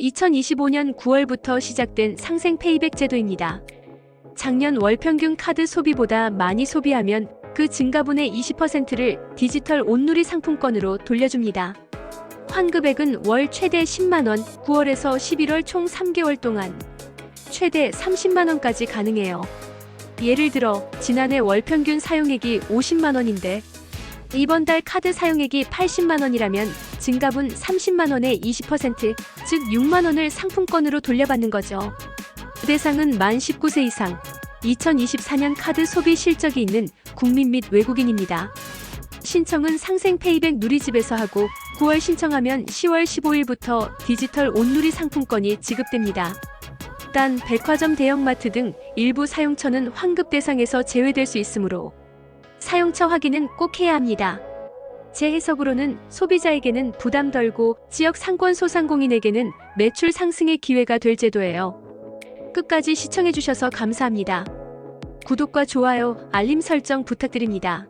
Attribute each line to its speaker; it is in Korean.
Speaker 1: 2025년 9월부터 시작된 상생 페이백 제도입니다. 작년 월 평균 카드 소비보다 많이 소비하면 그 증가분의 20%를 디지털 온누리 상품권으로 돌려줍니다. 환급액은 월 최대 10만원, 9월에서 11월 총 3개월 동안 최대 30만원까지 가능해요. 예를 들어, 지난해 월 평균 사용액이 50만원인데, 이번 달 카드 사용액이 80만원이라면 증가분 30만원의 20%, 즉 6만원을 상품권으로 돌려받는 거죠. 대상은 만 19세 이상, 2024년 카드 소비 실적이 있는 국민 및 외국인입니다. 신청은 상생 페이백 누리집에서 하고 9월 신청하면 10월 15일부터 디지털 온누리 상품권이 지급됩니다. 단 백화점 대형마트 등 일부 사용처는 환급 대상에서 제외될 수 있으므로 사용처 확인은 꼭 해야 합니다. 제 해석으로는 소비자에게는 부담 덜고 지역 상권 소상공인에게는 매출 상승의 기회가 될 제도예요. 끝까지 시청해주셔서 감사합니다. 구독과 좋아요, 알림 설정 부탁드립니다.